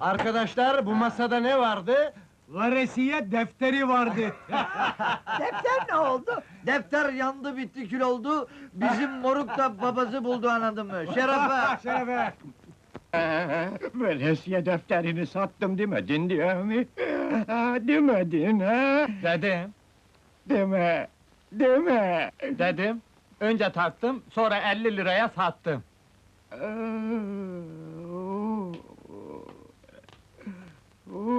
Arkadaşlar bu masada ne vardı? Varesiye defteri vardı. Defter ne oldu? Defter yandı bitti kül oldu. Bizim moruk da babası buldu anladın mı? Şerefe! Şerefe. Veresiye defterini sattım demedin diye mi? Demedin ha? Dedim, Deme, deme. dedim. Önce tarttım, sonra 50 liraya sattım. Oo,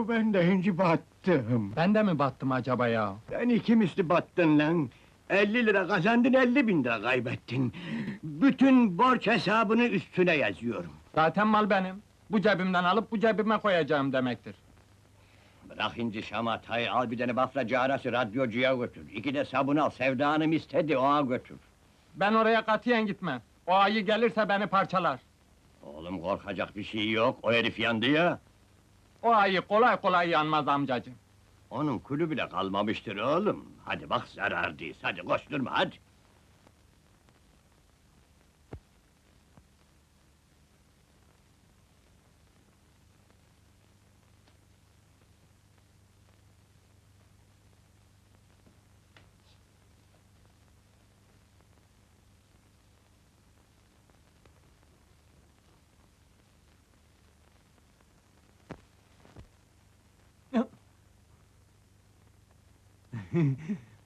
ben de inci battım. Ben de mi battım acaba ya? Ben iki misli battın lan. 50 lira kazandın, 50 bin lira kaybettin. Bütün borç hesabını üstüne yazıyorum. Zaten mal benim. Bu cebimden alıp bu cebime koyacağım demektir. Bırak inci şamatayı, al bir tane bafracı arası radyocuya götür. İki de sabun al, Sevda Hanım istedi, ona götür. Ben oraya katiyen gitmem. O ayı gelirse beni parçalar. Oğlum korkacak bir şey yok, o herif yandı ya. O ayı kolay kolay yanmaz amcacığım. Onun kulü bile kalmamıştır oğlum. Hadi bak zarar değil, hadi koşturma hadi.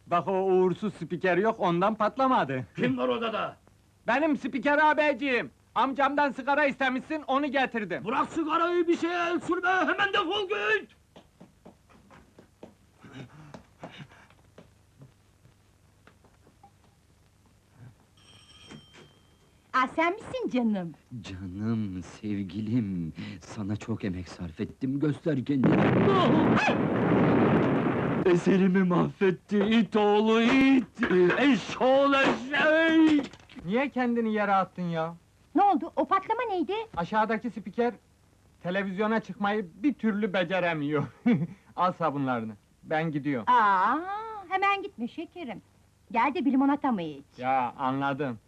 Bak o uğursuz spiker yok, ondan patlamadı. Kim var odada? Benim spiker abeciğim! Amcamdan sigara istemişsin, onu getirdim. Bırak sigarayı bir şeye el sürme, hemen defol git! Aa, sen misin canım? Canım, sevgilim, sana çok emek sarf ettim, göster kendini. Eserimi mahvetti, it oğlu it! Eşoğlu eşek! Niye kendini yere attın ya? Ne oldu? O patlama neydi? Aşağıdaki spiker, televizyona çıkmayı bir türlü beceremiyor. Al sabunlarını, ben gidiyorum. Aa, hemen gitme şekerim. Gel de bir limonata mı iç? Ya anladım.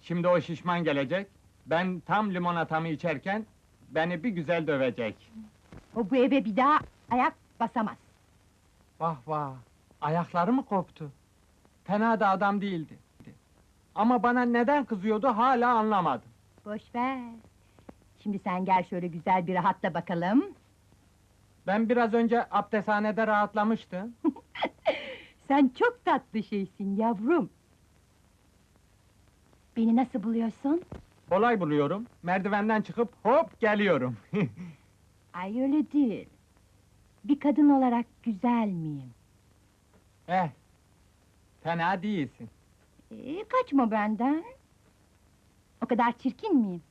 Şimdi o şişman gelecek, ben tam limonatamı içerken, beni bir güzel dövecek. O bu eve bir daha ayak basamaz. Vah vah, ayakları mı koptu? Fena da adam değildi. Ama bana neden kızıyordu hala anlamadım. Boş ver. Şimdi sen gel şöyle güzel bir rahatla bakalım. Ben biraz önce abdesthanede rahatlamıştım. Sen çok tatlı şeysin yavrum. Beni nasıl buluyorsun? Kolay buluyorum, merdivenden çıkıp hop geliyorum. Ay öyle değil. Bir kadın olarak güzel miyim? eh, fena değilsin. Ee, kaçma benden. O kadar çirkin miyim?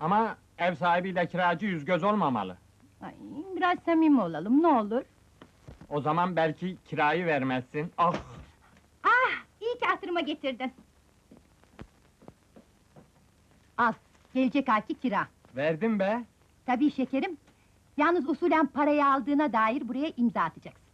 Ama ev sahibiyle kiracı yüz göz olmamalı. Ay, biraz samimi olalım ne olur. O zaman belki kirayı vermezsin. Ah! Ah, iyi ki hatırıma getirdin. Al, gelecek ayki kira. Verdim be! Tabii şekerim. Yalnız usulen parayı aldığına dair buraya imza atacaksın.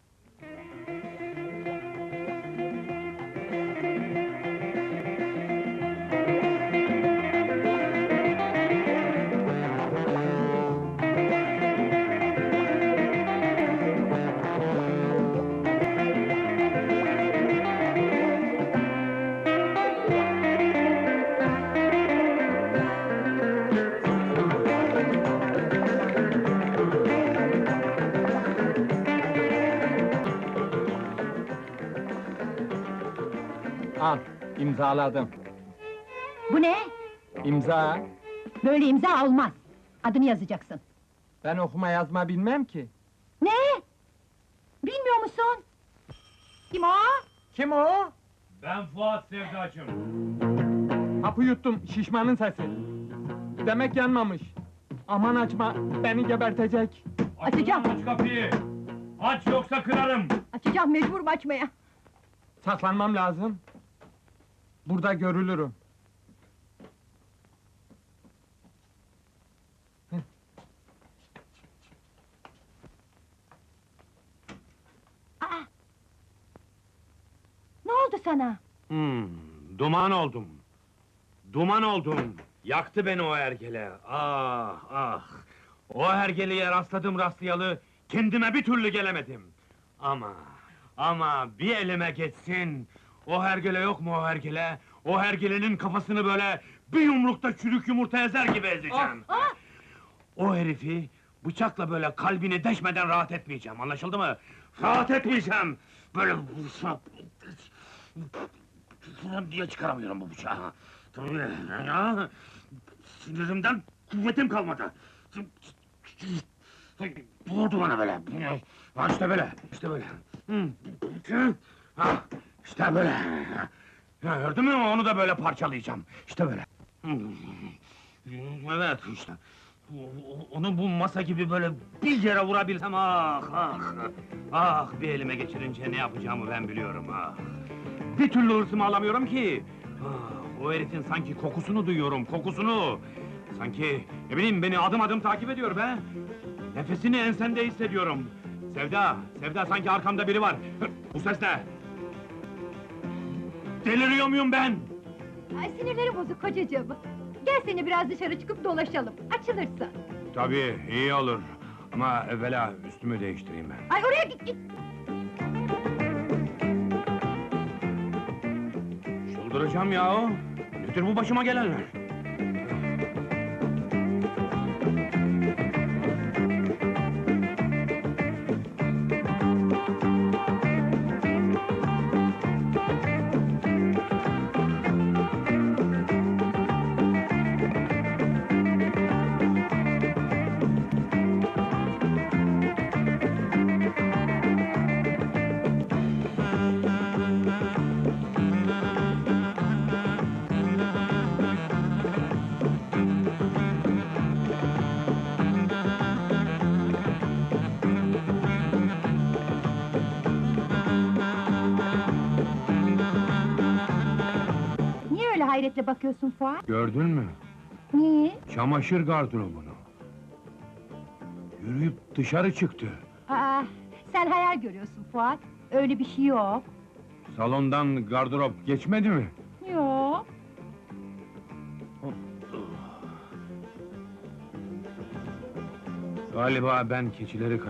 Al, imzaladım. Bu ne? İmza. Böyle imza olmaz. Adını yazacaksın. Ben okuma yazma bilmem ki. Ne? Bilmiyor musun? Kim o? Kim o? Ben Fuat Sevdacım. Hapı yuttum, şişmanın sesi. Demek yanmamış. Aman açma, beni gebertecek. Açacağım. Aç kapıyı. Aç yoksa kırarım. Açacağım mecburum açmaya. Saklanmam lazım. Burada görülürüm. Aa! Ne oldu sana? Hmm, duman oldum. Duman oldum. Yaktı beni o ergele. Ah ah. O hergeleye rastladım rastlayalı, kendime bir türlü gelemedim. Ama, ama bir elime geçsin, o hergele yok mu o hergele? O hergelenin kafasını böyle bir yumrukta çürük yumurta ezer gibi ezeceğim. O herifi bıçakla böyle kalbini deşmeden rahat etmeyeceğim, anlaşıldı mı? Rahat etmeyeceğim! Böyle vursam... Diye çıkaramıyorum bu bıçağı. Tabii ya. Sinirimden kuvvetim kalmadı. Vurdu bana böyle. Ha işte böyle, işte böyle. Ha, işte böyle. Ya gördün mü onu da böyle parçalayacağım. İşte böyle. Evet işte. Onu bu masa gibi böyle bir yere vurabilsem ah ah. Ah bir elime geçirince ne yapacağımı ben biliyorum ah. Bir türlü hırsımı alamıyorum ki. Ah, o herifin sanki kokusunu duyuyorum, kokusunu. Sanki, ne bileyim beni adım adım takip ediyor be. Nefesini ensemde hissediyorum. Sevda, Sevda sanki arkamda biri var. Bu ses ne? Deliriyor muyum ben? Ay sinirleri bozuk kocacığım. Gel seni biraz dışarı çıkıp dolaşalım. Açılırsın. Tabii, iyi olur. Ama evvela üstümü değiştireyim ben. Ay oraya git git. Çıldıracağım ya. Nedir bu başıma gelenler? Hayretle bakıyorsun Fuat? Gördün mü? Niye? Çamaşır gardırobunu. Yürüyüp dışarı çıktı. Aa, sen hayal görüyorsun Fuat. Öyle bir şey yok. Salondan gardırop geçmedi mi? Yok. Galiba ben keçileri